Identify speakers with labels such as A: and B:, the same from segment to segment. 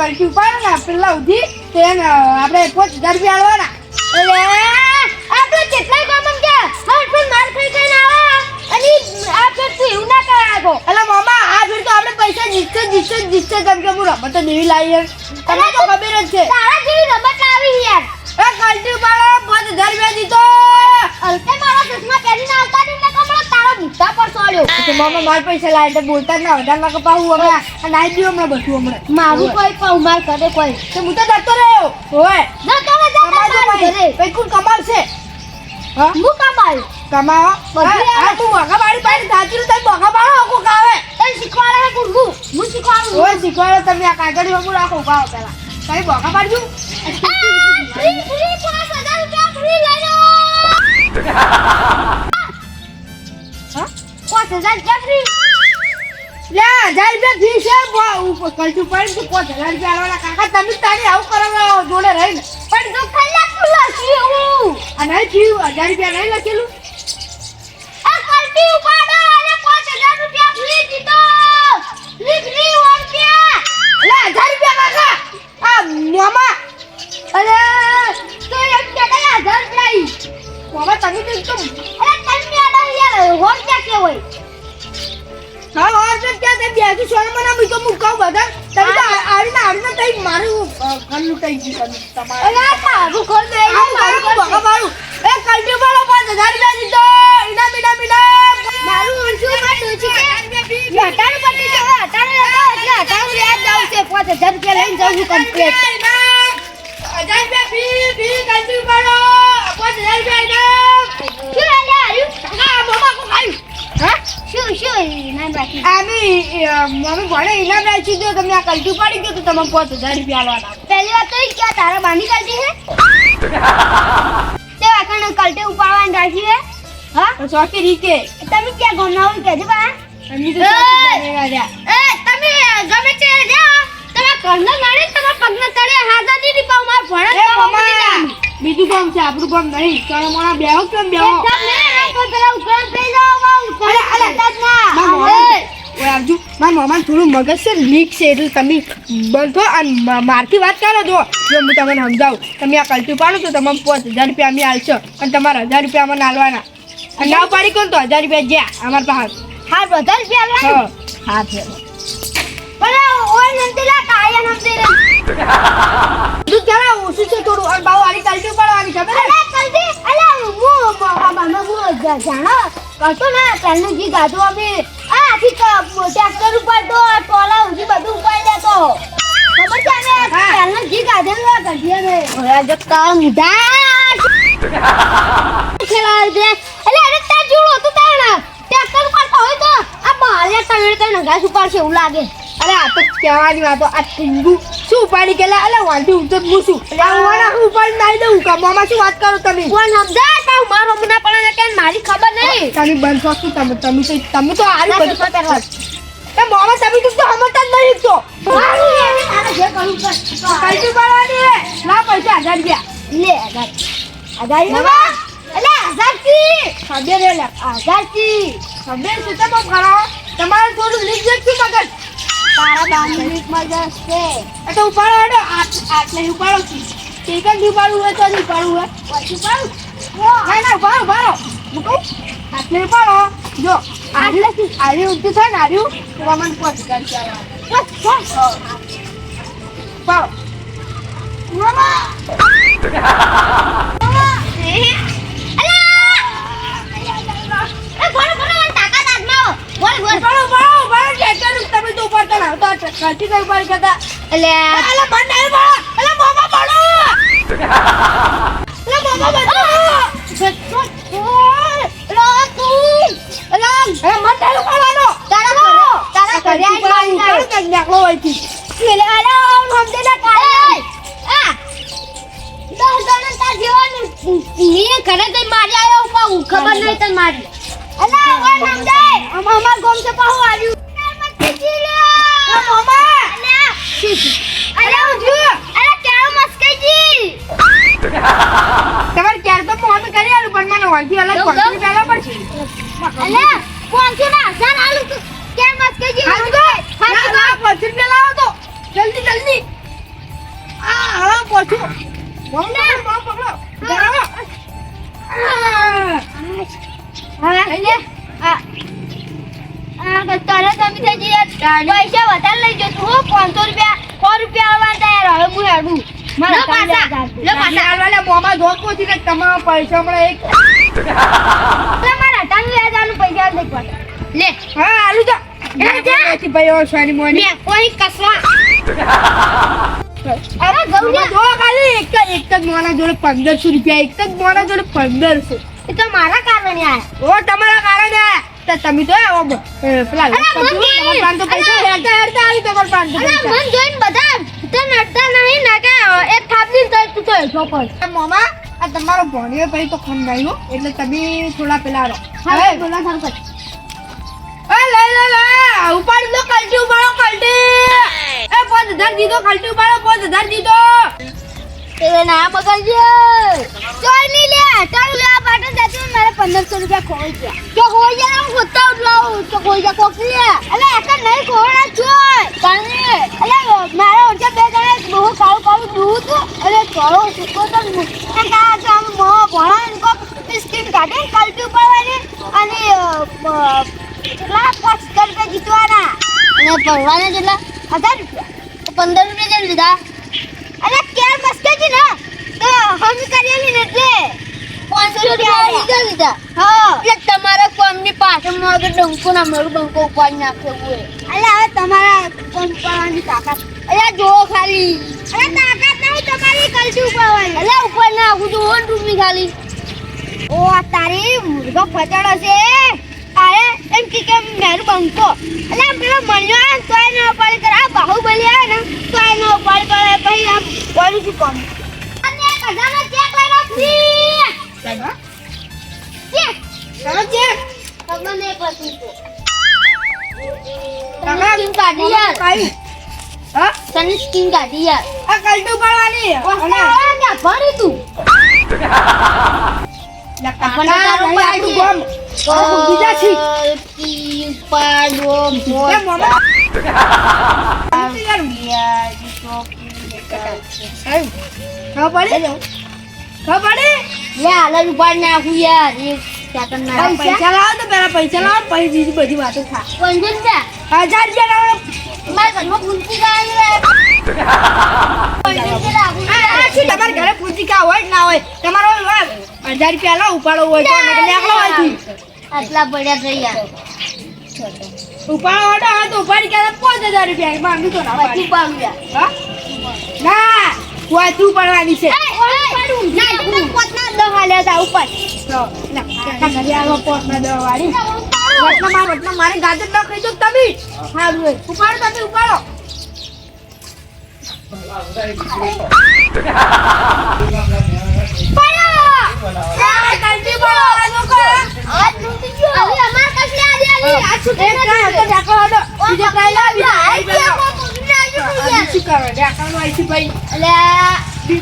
A: કલટી ઉપાડે ને પેલા ઉધી તેને આપણે પાંચ હજાર રૂપિયા આલવાના.
B: અરે આપણે કેટલાય ગામન કે હર પણ માર ખાઈ ખાઈને આવે. અને આ ફેર તું એવું ના કરાતો
A: એટલે મામા આ ફેર તો આપણે પૈસા જીતશે જીતશે જીતશે કેમ કે હું રમત દેવી લાવી યાર તમને તો ખબર જ છે.
B: તારા જેવી રમત લાવી યાર.
A: એ કલ્ટી ઉપાડો પાંચ હજાર રૂપિયા જીતો
B: અલ્પે મારા ચશ્મા પહેરીને આવતા ને કમળો પર સોળ્યો.
A: તો મામા માર પૈસા લાવે એટલે બોલતા ના વધારે ના કપાવું હમણાં અને આવી ગયું હમણાં બધું હમણાં.
B: મારું કોઈ પણ માર કરે કોઈ.
A: તો હું તો જતો રહ્યો. હોય
B: જતો ને જતો ઘરે.
A: ભાઈ કોણ કમાવશે? હા?
B: હું કમાયું
A: કમાવો.
B: બધું
A: હા, તું બગા બાળી પાડી સાચી રીતે બગા બાળો કોક આવે
B: તને શીખવાડે હે ગુરગુ હું શીખવાડું?
A: હોય શીખવાડો તમે આ કાગળ વાંગુ રાખો ઊભા પેલા કઈ બગા પાડ્યું?
B: ફ્રી ફ્રી પાંચ હજાર રૂપિયા ફ્રી લઈ લો. હજાર રૂપિયા ફ્રી?
A: લે હજાર રૂપિયા ફી છે કલચું પડી તું કાકા તમે તારી આવું કરવા જોડે રહીને.
B: પણ જો તું હું.
A: થયું હજાર રૂપિયા નહીં લખેલું?
B: આ કલ્ટી ઉપાડો
A: બધા તમે તો આ- આડીને આડીને મારું અ, કઈ ગયું તમે તમારે.
B: અરે તારું ઘર મારું
A: બગા એ કલટી પાડો પાંચ હજાર રૂપિયા દીધો. ઇનામ ઇનામ ઇનામ
B: મારું વર્ષું માં કે હટાણું પટી જવા હટાણું હતો એટલે હટાણું યાદ જાવ છે. પાંચ હજાર રૂપિયા લઈને જાઉં છું કમ્પ્લીટ
A: હજાર રૂપિયા ફી ફી કલટી પાડો પાંચ હજાર રૂપિયા ઇનામ મમ્મી ભણે ઇનામ રાખી દો તમે આ કલટી પાડી ગયો તો તમે પાંચ હજાર રૂપિયા આલવાના.
B: પહેલી વાત તો કે તારા બાની કલ્ટી હે તે વાકણ કલ્ટી ઉપાડવાની રાખી હે? હા
A: ચોકી રીતે
B: તમે ક્યાં ગોમના હોય બા?
A: તો
B: એ! તમે ગમે તે રહ્યા. તમારા ઘરનો નાણે તમારા પગના તળે માર ભણે
A: બીજું કામ છે આપણું કામ નહીં. તમે મોણા બેહો કેમ બેહો?
B: પેલા થઈ જાવ
A: મારા
B: ના
A: મોમાં
B: એ,
A: ઓય આવજો. મારા મોમાં થોડું મગજ છે લીક છે એટલે તમે બંધો અને મારથી વાત કરો જો જો હું તમને સમજાવું. તમે આ કલ્ટી પાડો તો તમે પાંચ હજાર રૂપિયા અમે આલશો. અને તમારા હજાર રૂપિયા અમને આલવાના અને ના પાડી કોણ તો? હજાર રૂપિયા જ્યાં અમારા પાસે.
B: હા હજાર રૂપિયા
A: હા. હા છે
B: પણ ઓય નંતી લા કાયા નંતી રે
A: તું ચાલો ઓછું છે થોડું અને બાવ આની કલટી પાડવાની ખબર
B: અલે કલ્ટી અલે હું બાબા હું જાણો? કશો ને પહેલું જી ગાધું અમે આ આખી ટ્રેક્ટર ઉપર તો ટોલા ઉજી બધું ઉપાડી દેતો. ખબર છે
A: ને.
B: પહેલું જી ગાધેલું આ ગઢિયા ને ઓયા જો કા મુઢા ખેલાડ દે એટલે અરે તાર જોડો તો તાર ટ્રેક્ટર ઉપર તો હોય તો આ બાલે તણ તણે ઘાસ છે એવું લાગે.
A: અરે આ તો કહેવાની વાતો આ ટીંગુ ઉપાડી કે અલે વાંધી હું તો એટલે આ વાળા હું ઉપાડી નાઈ દઉં. કમામાં શું વાત કરો તમે?
B: કોણ સમજા તા મારો મુના પણ કે મારી ખબર નહીં.
A: તમે બંધ છો શું? તમે તમે તો તમે તો આરી બધું
B: તો પહેરવા.
A: એ મામા તમે તો સમજતા જ નહીં તો
B: જે કરવું કઈ
A: કલટી કરવાની રે ના પૈસા હજાર ગયા
B: લે આઝાદ બાબા અલે આઝાદ કી?
A: ખબર હે લે.
B: કી?
A: ખબર છે તમે કરાવો તમારે થોડું લીક શું મગજ?
B: તારા બાંધણીક મજા છે
A: એ તો ઉપાડો હેડો આટ આટલે ઉપાડો ઠીક જ ઉપાડવું હોય તો જ ઉપાડવું હોય.
B: પછી પાડું
A: ના ના ઉપાડો ઉપાડો. મૂકો આટલે ઉપાડો. જો આટલે આરી ઉઠી થાય ને આર્યું તો મને પહોંચ ગાડી ચાલવા ઉપાડો. ઉપાડો. ઉપાડો ઉપાડો. ટ્રેક્ટર તમે તો ઉપાડતા તો કલટી કઈ ઉપાડી કરતા
B: એટલે
A: અલે મન નહીં પાડો અલે મોમા પાડો
B: હા. પડતું બોમ થઈ જઈએ. પૈસા વધારે લઈ જશું હો. પાંચસો રૂપિયા સો રૂપિયા આવવા તૈયાર હવે હું હેડું. લો પાછા લો પાછા
A: આલવાના મોંમાં ધોકો થી ને પૈસા મળે એક
B: લે મારા અઠાણું હજારનું પૈસા લઈ પાછા લે.
A: હા આલુ
B: જા.
A: નથી ભાઈ ઓ સોની મોની.
B: મેં કોઈ કસવા. અરે ગૌરી.
A: જો ખાલી એક જ એક જ મોના જોડે પંદરસો રૂપિયા એક જ મોના જોડે પંદરસો.
B: એ તો મારા કારણે આયા
A: ઓ તમારા કારણે. તમે તો પેલા પૈસા. હેરતા હેરતા આવી તમારા
B: પાંચ બધા નડતા નહીં ના કે એક થાપની તો તું તો એસો પડ
A: મામા આ તમારો ભણ્યો પછી તો ખંડાયો એટલે તમે થોડા પેલા રહો
B: હવે બોલા થાર કર
A: એ લઈ લે લે ઉપાડી દો કલટી ઉપાડો કલટી એ પાંચ ધર દીધો કલટી ઉપાડો પાંચ ધર દીધો.
B: એ ના બગડજે. જોઈ ની લે તારું લેવા મારે પંદરસો રૂપિયા ખોઈ ગયા. જો ખોઈ ગયા હું ખોતા ઉઠલાવું તો ખોઈ ગયા કોક લે આકા નહીં ખોણા જોય તને એટલે મારે ઓછા બે જણા બહુ કાળું કાળું દૂધ અલે ચોળો સુકો તો મો ભણા કોક સ્કીમ કાઢે કલ્ટી ઉપાડવાની અને કેટલા? પાંચ હજાર જીતવાના. અને ભરવાના કેટલા રૂપિયા. પંદર રૂપિયા જેમ લીધા. અરે કેર છે ને? તો હમ કરેલી ને એટલે. 500 રૂપિયા લીધા. હા. એટલે તમારા કોમની પાછળમાં ડંકો ના મારું ડંકો ઉપાડી નાખ્યો હોય. અલે હવે તમારા કોમ તાકાત. જો ખાલી. અરે તાકાત નહીં તમારી કલટી ઉપાડવાની. અલે ઉપર ના આખું જો ને રૂમી ખાલી. ઓ આ તારી મુર્ગો ફચાડો છે અરે એમ કે કેમ મેરું બંકો. એટલે આમ પેલો મળ્યો આવે ના ઉપાડી કરે આ બાહુબલી આવે ને તો ના ઉપાડી કરે પછી આમ બોલું છું કોમ.
A: કલટી કરું. આયુ. ખબર પડી? ખબર પડી?
B: લે હાલ ઉપાડ નાખું યાર એક સેકન્ડ ના
A: પૈસા પૈસા લાવો તો પેલા પૈસા લાવો પછી બીજી બધી વાતો થાય
B: પંદર રૂપિયા
A: હજાર રૂપિયા
B: મારા ઘરમાં
A: તમારા ઘરે પૂંચિકા હોય ના હોય? તમારો હજાર રૂપિયા ઉપાડો હોય તો
B: આટલા પડ્યા છે યાર.
A: ઉપાડો હોય તો ઉપાડી ગયા પાંચ હજાર રૂપિયા. અમે તો ના? ના વાતું પડવાની છે.
B: ના પોતના દહ હાલ્યા હતા ઉપર
A: ના, પોતના દવા વાળી. વટના.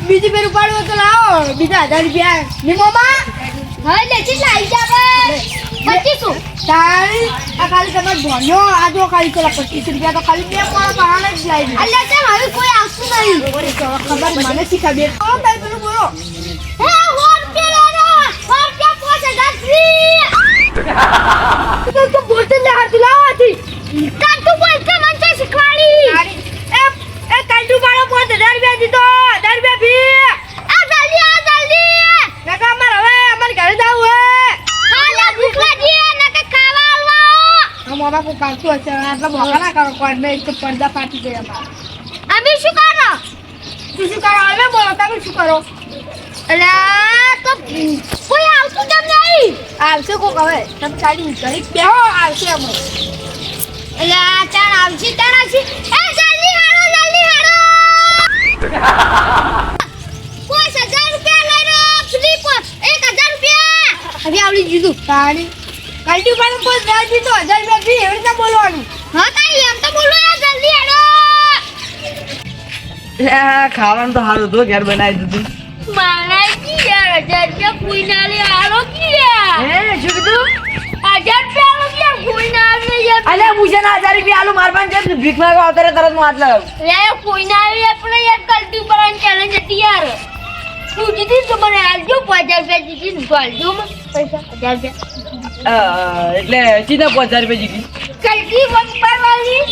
A: બીજો ફેર ઉપાડવું તો લાવો. બીજા હજાર રૂપિયા. નિમોમાં
B: હવે લે લાવી બે પચીસો
A: તારી આ ખાલી તમે ભણ્યો આ જો ખાલી પેલા પચીસ રૂપિયા તો ખાલી બે મારા બહાને જ લાવી
B: અલ્યા કેમ હવે કોઈ આવતું નહીં?
A: ખબર મને શી ખબર બોલો તારી પેલું બોલો.
B: હે સો રૂપિયા લેનો સો રૂપિયા હજાર ફ્રી.
A: તું તો બોલતી ને હાથ લાવવાથી
B: તાર બોલતે મને શીખવાડી.
A: એ એ કાંટુ પાડો પાંચ હજાર રૂપિયા દીધો હજાર રૂપિયા ફી
B: આ જલ્દી આ જલ્દી
A: નકા અમાર હવે અમારે ઘરે જવું હે
B: હા લે ભૂખ લાગી હે ને કે ખાવા આવો
A: આ મોમાં હશે આટલા મોકા ના કરો કોઈ મેં તો પડદા ફાટી ગયા મારા
B: અમે શું કરો
A: તું શું કરો અમે બોલો તમે શું કરો
B: એટલે તો કોઈ આવતું કેમ નહીં
A: આવશે કોક હવે તમે ચાલી ઘડી બેહો આવશે અમે
B: અલ્યા ચાલ આવશે ચાલ આવશે એ જલ્દી હારો જલ્દી હારો પાંચ હજાર રૂપિયા લઈ લો ફ્રી એક હજાર રૂપિયા હવે આવડી દીધું
A: તારી કાંટુ પર કોઈ હજાર તો હજાર રૂપિયા ફી એવી રીતના બોલવાનું.
B: હા તારી એમ તો બોલો યાર જલ્દી
C: લે, ખાવાનું તો સારું હતું ઘેર બનાવી દીધું.
B: મારા કી યાર હજાર રૂપિયા ફૂઈ ના લે હારો કી યાર
C: હે શું કીધું?
B: હજાર રૂપિયા આલો કી ફૂઈ ના લે યાર
C: અલે ના હજાર રૂપિયા આલુ માર પાસે છે ભીખ માંગવા આવતા રહે તરત હું હાથ લગાવું.
B: યાર ફૂઈ ના આવી આપણે યાર કલ્ટી પર ચેલેન્જ હતી યાર. તું જીતી તો મને? આલજો રૂપિયા જીતી ને પૈસા હજાર રૂપિયા.
C: અ, એટલે સીધા પાંચ હજાર રૂપિયા જીતી.
B: કલકી વંપરવાળી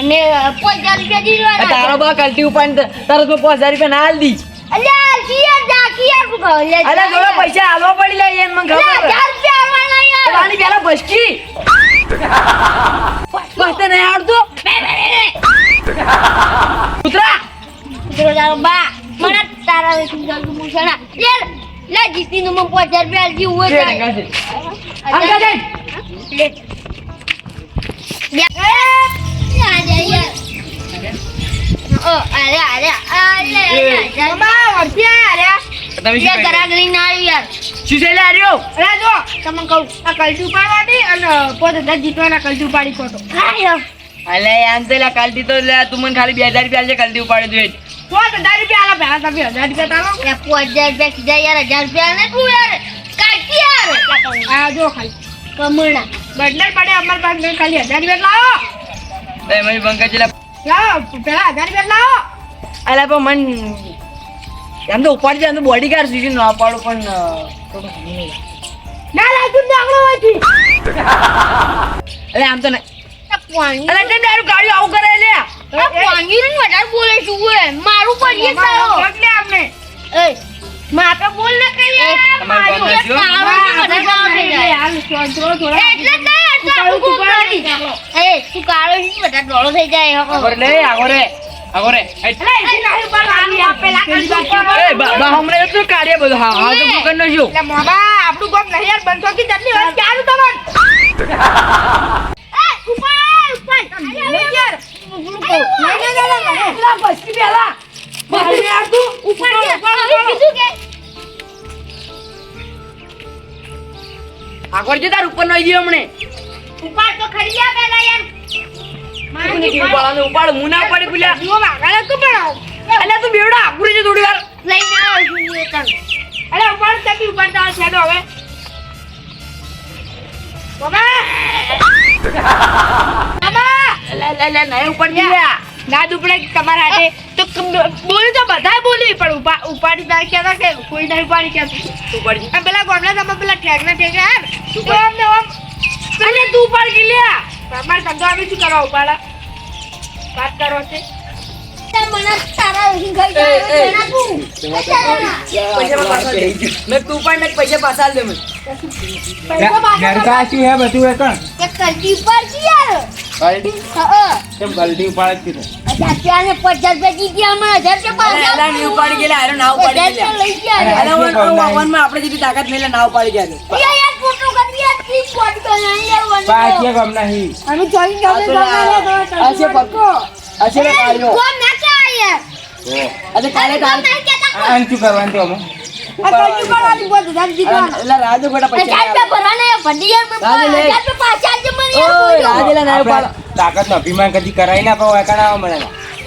B: અને પાંચ હજાર રૂપિયા
C: આ તારો બા કલ્ટી ઉપાડીને તરતમાં પાંચ હજાર રૂપિયા ના હાલ દી.
B: અલ્યા કિયા જા કિયા તું લે
C: અરે જોડે પૈસા હાલવા પડી લે એન મને ખબર
B: હજાર રૂપિયા આવવાના યાર.
C: પાણી પેલા ભસકી. બસ તને આવડતું. કૂતરા.
B: કૂતરો તારો બા. મને તારા જલ્દી મૂછણા યાર લે જીતી નું મને પાંચ હજાર રૂપિયા હોય
C: છે
B: જાય.
C: જા જાય.
B: લે. જા
A: જો
C: ખાલી બે હજાર રૂપિયા કલ્ટી ઉપાડી દઉં
A: પોત હજાર રૂપિયા આલો પહેલા તમે હજાર રૂપિયા તાલો
B: એ પાંચ હજાર રૂપિયા કીધા યાર, હજાર રૂપિયા ને તું યાર. કાઢી યાર.
A: આ જો ખાલી
B: કમળા.
A: બદલે પડે અમાર પાસે ખાલી હજાર રૂપિયા લાવો
C: તો
A: લાવો પેલા હજાર રૂપિયા લાવો
C: અલે પણ મન એમ તો ઉપાડી જાય તો બોડી ગાર્ડ સીધી ના પાડો પણ.
A: ના લાગતું ડાંગડો હોયથી
C: અલે આમ તો નહીં
B: આ પાણી-
C: અલે ગાડી આવું કરે લે
B: આ પાણીનું વધારે બોલે શું હોય? મારું પડીએ
A: એટલે અમને
B: એય, માપે બોલ ને કઈ મારું છે, વધારે કાળો થઈ જાય. એટલે એટલે. એ, છે.
C: આગળ લે આગળ રે આગળ રે એ. એ બા હમણાં કાર્ય બધું હા હા તો પકડ નો છું
A: એટલે મોબા આપણું કોમ નહીં યાર બંધો કી જલ્દી હોય ક્યાં તમને
B: એ, ઉપર, ઉપર.
A: યાર પેલા પેલા તું
B: કે, કે,
C: આગળ જતા તાર ઉપર નો ગયો હમણે
B: ઉપર તો ખરી જા પહેલા યાર.
C: તું ને કેવું પાડવાનું ઉપાડ હું ના ઉપાડી પેલા
A: જીવો માગાડે તો પણ આવો.
C: અલે તું બેવડા આગળ જે થોડી વાર
B: લઈને આવો છું એ તને.
A: અરે ઉપાડ તકી ઉપાડતા હોય છેડો હવે બાબા
C: નહીં ઉપર ગયા
A: ના દુપડે તમારા હાથે. તો બોલ્યું તો બધા બોલી પણ ઉપા ઉપાડી તાર કહેતા કે કોઈ નહીં ઉપાડી કહેતું.
C: ઉપર
A: આ પેલા ગોમડા તમે પેલા ઠેકના ઠેકે યાર તું તો આમ ને આમ. તું ઉપાડી લ્યા તમારે ધંધો આવી શું કરવા ઉપાડા? વાત કરો છે.
C: પૈસા પાછા દે. મેં તું ઉપાડ પૈસા પાછા આલ મને.
A: પૈસા પાછા
D: શું હે બધું એ કણ
B: એ કલટી યાર.
D: બાલટી
B: હા,
D: કેમ બાલટી ઉપાડે જ કીધું
B: હજાર રૂપિયા ને પચાસ રૂપિયા જીત્યા હમણાં હજાર રૂપિયા પાછા
C: નહીં ઉપાડી ગયેલા અરે ના ઉપાડી ગયેલા.
B: લઈ ગયા
D: અરે,
B: યાર.
C: અલે વન વનમાં આપણે જેટલી તાકાત નહીં ના ઉપાડી ગયા
B: યાર, ફોટો કરી યાર, ફોટો
D: પાછે ગમ નહીં.
A: અમે ગમે
C: છે છે
B: ના યાર.
C: કાલે કાલે
D: શું કરવાનું તો અમે.
C: રાજુ પૈસા
B: ભરવાના યાર, પાછા
C: ના
D: આપણે તાકાત નો અભિમાન કદી કરાઈ ના પાવ કરાવવા મને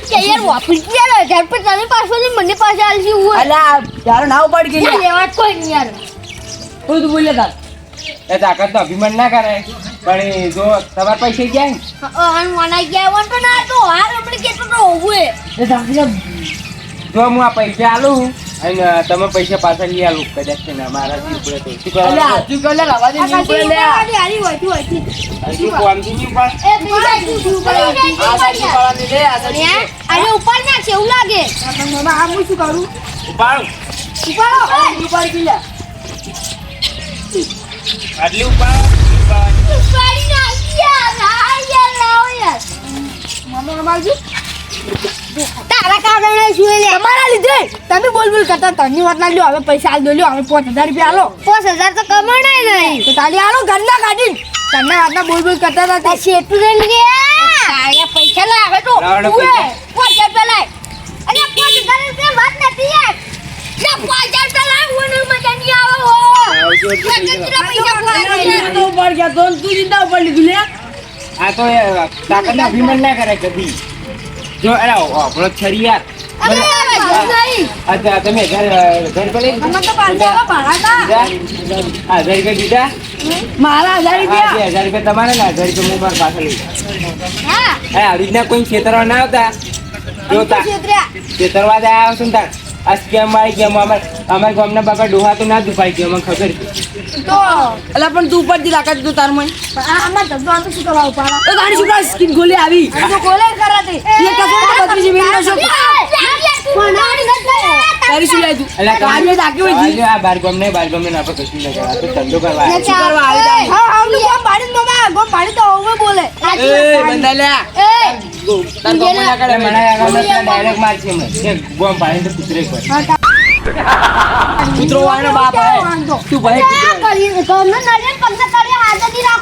B: કે યાર, વાપરી જ હજાર રૂપિયા તને પાછો ને મને પાછા આલજી હું
C: અલા તારો ના ઉપાડી
B: લેવા કોઈ નહીં યાર.
C: તું બોલે તા
D: એ તાકાત નો અભિમાન ના કરાય. પણ જો તમાર પૈસા ગયા ને.
B: હા, ગયા તો ના તો કેટલો તો હોવું એ.
C: એ
D: જો હું આ પૈસા આલું અને તમે પૈસા પાછા લઈ આલું કદાચ છે ને મારાથી ઉપડે તો શું
C: અલે
D: કરવાનું
C: આજુ કર લે રવા દે
A: આ
C: નહીં
A: કલટી
C: ઉપડે લે
A: ઉપાડવાની હારી હોયથી હોયથી
D: હજુ કોમથી નહીં ઉપાડ
B: એ બીજા તું ઉપર લઈ જાય,
C: આ સાઈડ
B: તું ઉપર
C: ઉપાડવાની લે આ સાઈડ
B: યાર. અરે ઉપર ના છે એવું લાગે
A: પણ મામા આ હું શું કરું
D: ઉપાડ
A: ઉપાડો
C: ઉપાડી ગયેલા
D: આટલી ઉપાડ ઉપાડ.
B: ઉપાડી નાખી યાર હા યાર લાવો યાર
A: મામા અમારજી
B: તારા કારણે શું લે
A: તમારા લીધે. તમે બોલ બોલ કરતા તની વાત ના લ્યો. હવે પૈસા આલ દો લ્યો. હવે પાંચ હજાર રૂપિયા આલો.
B: પાંચ હજાર તો કમાણાય નહીં.
A: તો તાલી આલો ઘરના કાઢી તને વાતના બોલ બોલ કરતા હતા તે.
B: શેઠું લઈને ગયા તારા પૈસા લાવે તો
D: લાવડો
B: તું એ,
D: પૈસા.
B: પાંચ હજાર રૂપિયા લાય. અરે પાંચ હજાર રૂપિયા વાત નથી યાર. લે પાંચ રૂપિયા લાવ મને મજા નહીં આવે હો.
D: પૈસા.
B: કેટલા પૈસા
C: તું
B: પડાવે
C: તો ઉપાડ ગયા તો તું ચિંતા ઉપર લીધું લે
D: આ તો એ તાકાત નો ના કરાય કદી. જો અરે આપણો છરી યાર. અચ્છા તમે ઘર ઘર પર લઈ હા દીધા?
C: મારા હજાર રૂપિયા.
D: બે હજાર રૂપિયા તમારે ને હજાર રૂપિયા હું મારા પાસે લઈ આવી રીતના કોઈ છેતરવા ના આવતા? જોતા?
A: ખેતરવા
D: છેતરવા જ આવ્યા છો ને તાર. આ સ્કેમ વાળી ગેમ અમાર અમારા ગામના બાપા ડોહા તો ના દુપાઈ ગયો અમને ખબર
A: તો
C: અલા પણ તું ઉપરથી તાકાત તું તાર મન.
B: આમાં શું કરવા ઉપાડા?
C: તો તારી શું સ્કીન ગોલી આવી.
A: તો કોલેજ કરાતી
C: એ કસો શોખ. તારી શું લાય તું
D: એટલે
C: કાલે તાકી હોય જી.
D: આ બાર ગામ ને બાર ગામ ને આપણે કશું નહીં કરવા તો ધંધો કરવા આવ્યા.
C: શું કરવા આવી તારી?
A: હા આમનું ગોમ પાડીને મામા ગોમ પાડી તો હવે બોલે.
C: એ બંધા લ્યા તાર ગોમો ના
D: એટલે મને આ ગામના direct મારશે મને. ગોમ પાડીને તો કૂતરે પર.
C: કૂતરો વાળો બાપ હે તું ભાઈ કૂતરો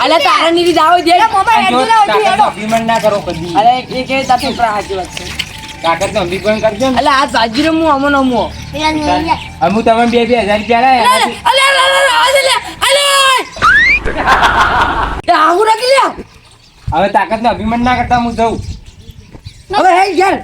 C: અલે તારા નીરી જાવ દે
A: હેડી. હેડો
D: ના કરો કદી.
C: અલે એ કે તાર છોકરા હાજી વાત છે.
D: કરજો ને.
C: આ અમો
D: અમુ તમે બે બે હજાર રૂપિયા લાયા.
C: અલે અલે અલે અલે અલે અલે એ આવું રાખી લે.
D: હવે તાકાતનો અભિમાન ના કરતા હું જઉં.
C: હવે હે
B: યાર